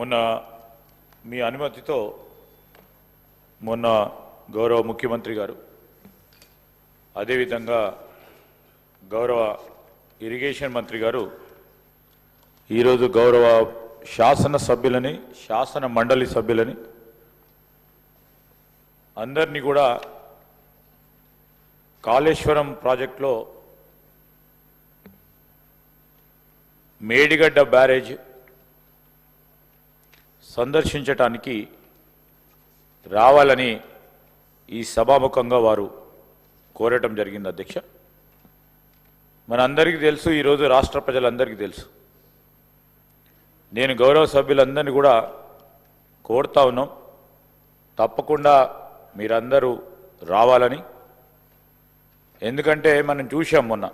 మొన్న మీ అనుమతితో మొన్న గౌరవ ముఖ్యమంత్రి గారు అదేవిధంగా గౌరవ ఇరిగేషన్ మంత్రి గారు ఈరోజు గౌరవ శాసన సభ్యులని శాసన మండలి సభ్యులని అందరినీ కూడా కాళేశ్వరం ప్రాజెక్టులో మేడిగడ్డ బ్యారేజ్ సందర్శించటానికి రావాలని ఈ సభాముఖంగా వారు కోరటం జరిగింది అధ్యక్ష. మనందరికీ తెలుసు ఈరోజు రాష్ట్ర ప్రజలందరికీ తెలుసు. నేను గౌరవ సభ్యులందరినీ కూడా కోరుతా ఉన్నాం. తప్పకుండా మీరందరూ రావాలని. ఎందుకంటే మనం చూసాం మొన్న.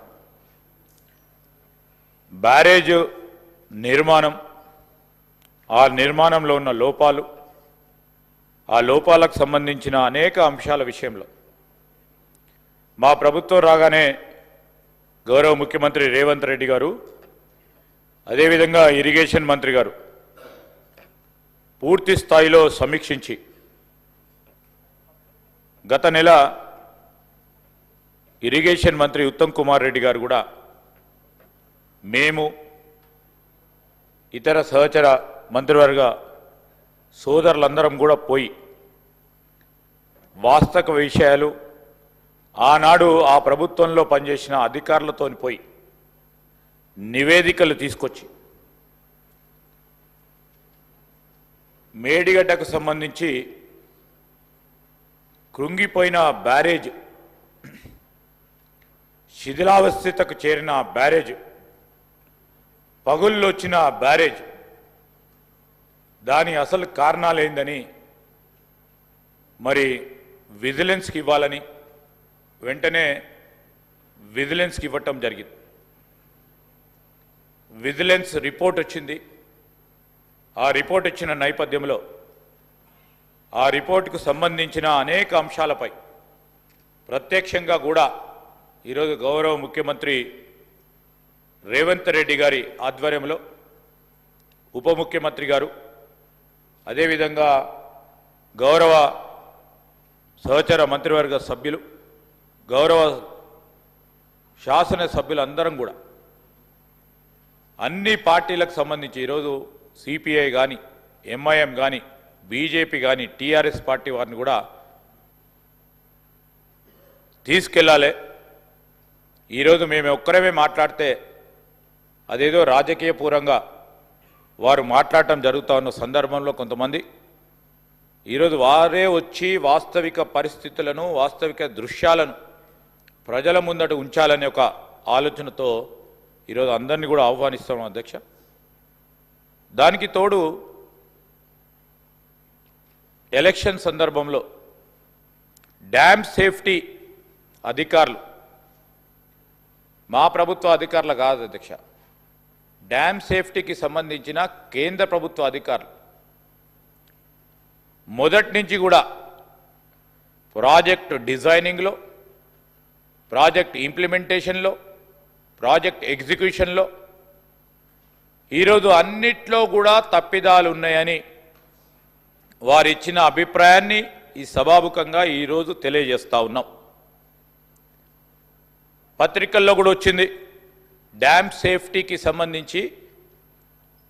బ్యారేజ్ నిర్మాణం ఆ నిర్మాణంలో ఉన్న లోపాలు ఆ లోపాలకు సంబంధించిన అనేక అంశాల విషయంలో. మా ప్రభుత్వం రాగానే గౌరవ ముఖ్యమంత్రి రేవంత్ రెడ్డి గారు అదేవిధంగా ఇరిగేషన్ మంత్రి గారు పూర్తి స్థాయిలో సమీక్షించి గత నెల ఇరిగేషన్ మంత్రి ఉత్తమ్ కుమార్ రెడ్డి గారు కూడా మేము ఇతర సహచర మంత్రివర్గ సోదరులందరం కూడా పోయి వాస్తవ విషయాలు ఆనాడు ఆ ప్రభుత్వంలో పనిచేసిన అధికారులతో పోయి నివేదికలు తీసుకొచ్చి మేడిగడ్డకు సంబంధించి కృంగిపోయిన బ్యారేజ్ శిథిలావస్థితకు చేరిన బ్యారేజ్ పగుళ్ళొచ్చిన బ్యారేజ్ దాని అసలు కారణాలేందని మరి విజిలెన్స్కి ఇవ్వాలని వెంటనే విజిలెన్స్కి ఇవ్వటం జరిగింది. విజిలెన్స్ రిపోర్ట్ వచ్చింది. ఆ రిపోర్ట్ ఇచ్చిన నేపథ్యంలో ఆ రిపోర్టుకు సంబంధించిన అనేక అంశాలపై ప్రత్యక్షంగా కూడా ఈరోజు గౌరవ ముఖ్యమంత్రి రేవంత్ రెడ్డి గారి ఆధ్వర్యంలో ఉప ముఖ్యమంత్రి గారు అదేవిధంగా గౌరవ సహచర మంత్రివర్గ సభ్యులు గౌరవ శాసన సభ్యులందరం కూడా. అన్ని పార్టీలకు సంబంధించి ఈరోజు సిపిఐ కానీ ఎంఐఎం కానీ బీజేపీ కానీ టీఆర్ఎస్ పార్టీ వారిని కూడా తీసుకెళ్ళాలి ఈరోజు మేము ఒక్కరమే మాట్లాడితే అదేదో రాజకీయపూర్వంగా వారు మాట్లాడటం జరుగుతూ ఉన్న సందర్భంలో కొంతమంది ఈరోజు వారే వచ్చి వాస్తవిక పరిస్థితులను వాస్తవిక దృశ్యాలను ప్రజల ముందట ఉంచాలనే ఒక ఆలోచనతో ఈరోజు అందరినీ కూడా ఆహ్వానిస్తాం అధ్యక్ష. దానికి తోడు ఎలక్షన్ సందర్భంలో డ్యామ్ సేఫ్టీ అధికారులు మా ప్రభుత్వ అధికారులు కాదు అధ్యక్ష. డ్యామ్ సేఫ్టీకి సంబంధించిన కేంద్ర ప్రభుత్వ అధికారులు. మొదటి నుంచి కూడా ప్రాజెక్ట్ డిజైనింగ్లో ప్రాజెక్ట్ ఇంప్లిమెంటేషన్లో ప్రాజెక్ట్ ఎగ్జిక్యూషన్లో ఈరోజు అన్నిట్లో కూడా తప్పిదాలు ఉన్నాయని వారిచ్చిన అభిప్రాయాన్ని ఈ సభాముఖంగా ఈరోజు తెలియజేస్తూ ఉన్నాం. పత్రికల్లో కూడా వచ్చింది డ్యామ్ సేఫ్టీకి సంబంధించి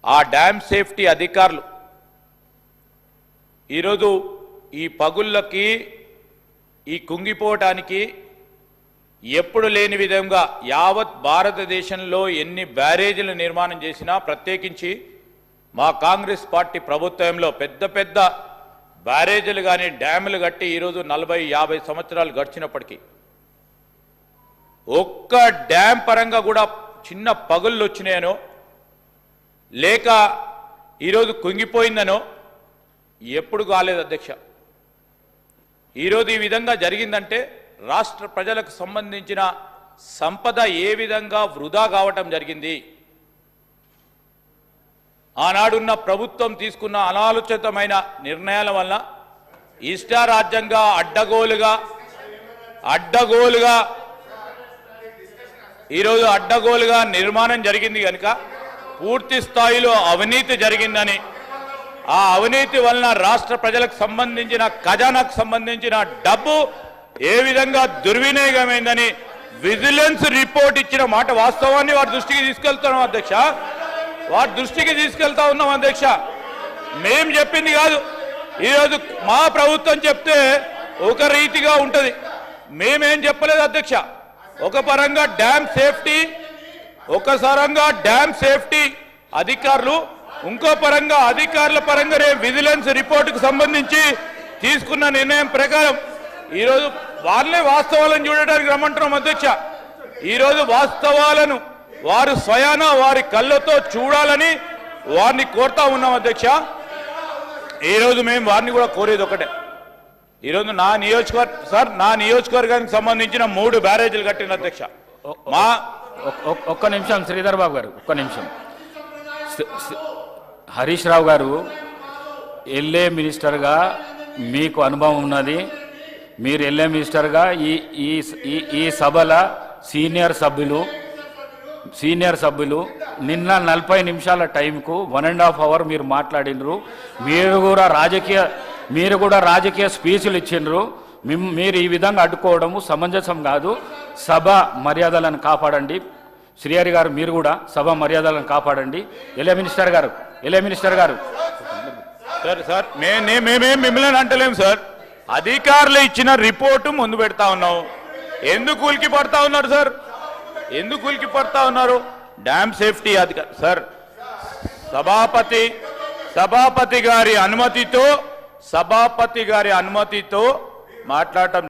ఆ డ్యామ్ సేఫ్టీ అధికారులు ఈరోజు ఈ పగుళ్ళకి ఈ కుంగిపోవటానికి ఎప్పుడు లేని విధంగా యావత్ భారతదేశంలో ఎన్ని బ్యారేజీలు నిర్మాణం చేసినా ప్రత్యేకించి మా కాంగ్రెస్ పార్టీ ప్రభుత్వంలో పెద్ద పెద్ద బ్యారేజీలు కానీ డ్యాములు కట్టి ఈరోజు నలభై యాభై సంవత్సరాలు గడిచినప్పటికీ ఒక్క డ్యామ్ పరంగా కూడా చిన్న పగుళ్ళు వచ్చినాయనో లేక ఈరోజు కుంగిపోయిందనో ఎప్పుడు కాలేదు అధ్యక్ష. ఈరోజు ఈ విధంగా జరిగిందంటే రాష్ట్ర ప్రజలకు సంబంధించిన సంపద ఏ విధంగా వృధా కావటం జరిగింది. ఆనాడున్న ప్రభుత్వం తీసుకున్న అనాలోచితమైన నిర్ణయాల వల్ల ఇష్టారాజ్యంగా అడ్డగోలుగా అడ్డగోలుగా ఈరోజు అడ్డగోలుగా నిర్మాణం జరిగింది కనుక పూర్తి స్థాయిలో అవినీతి జరిగిందని ఆ అవినీతి వలన రాష్ట్ర ప్రజలకు సంబంధించిన ఖజానాకు సంబంధించిన డబ్బు ఏ విధంగా దుర్వినియోగమైందని విజిలెన్స్ రిపోర్ట్ ఇచ్చిన మాట వాస్తవాన్ని వారి దృష్టికి తీసుకెళ్తున్నాం అధ్యక్ష. వారి దృష్టికి తీసుకెళ్తా ఉన్నాం అధ్యక్ష. మేం చెప్పింది కాదు. ఈరోజు మా ప్రభుత్వం చెప్తే ఒక రీతిగా ఉంటుంది. మేమేం చెప్పలేదు అధ్యక్ష. ఒక పరంగా డ్యామ్ సేఫ్టీ ఒక సరంగా డ్యామ్ సేఫ్టీ అధికారులు ఇంకో పరంగా అధికారుల పరంగా రేపు విజిలెన్స్ రిపోర్టుకు సంబంధించి తీసుకున్న నిర్ణయం ప్రకారం ఈరోజు వాళ్ళే వాస్తవాలను చూడటానికి రమ్మంటున్నాం అధ్యక్ష. ఈరోజు వాస్తవాలను వారు స్వయాన వారి కళ్ళతో చూడాలని వారిని కోరుతా ఉన్నాం అధ్యక్ష. ఈరోజు మేము వారిని కూడా కోరేది ఒకటే. ఈరోజు నా నియోజకవర్గ సార్ నా నియోజకవర్గానికి సంబంధించిన మూడు బ్యారేజీలు కట్టిన అధ్యక్ష. మా ఒక్- ఒక్- ఒక్క నిమిషం శ్రీధర్ బాబు గారు ఒక్క నిమిషం. హరీష్ రావు గారు ఎల్ఏ మినిస్టర్గా మీకు అనుభవం ఉన్నది. మీరు ఎల్ఏ మినిస్టర్గా ఈ ఈ ఈ సభల సీనియర్ సభ్యులు సీనియర్ సభ్యులు నిన్న నలభై నిమిషాల టైంకు వన్ అండ్ హాఫ్ అవర్ మీరు మాట్లాడినరు. మీరు కూడా రాజకీయ మీరు కూడా రాజకీయ స్పీచ్లు ఇచ్చిండ్రు. మిమ్- మీరు ఈ విధంగా అడ్డుకోవడము సమంజసం కాదు. సభ మర్యాదలను కాపాడండి. శ్రీహరి గారు మీరు కూడా సభ మర్యాదలను కాపాడండి. ఎలే మినిస్టర్ గారు ఎలే మినిస్టర్ గారు. సార్ సార్ మే- మేమేం మిమ్మల్ని అంటలేము సార్. అధికారులు ఇచ్చిన రిపోర్టు ముందు పెడతా ఉన్నావు ఎందుకు కూలికి పడతా ఉన్నారు సార్? ఎందుకు కూలికి పడతా ఉన్నారు? డ్యామ్ సేఫ్టీ అధికారి సార్ సభాపతి సభాపతి గారి అనుమతితో సభాపతి గారి అనుమతితో మాట్లాడటం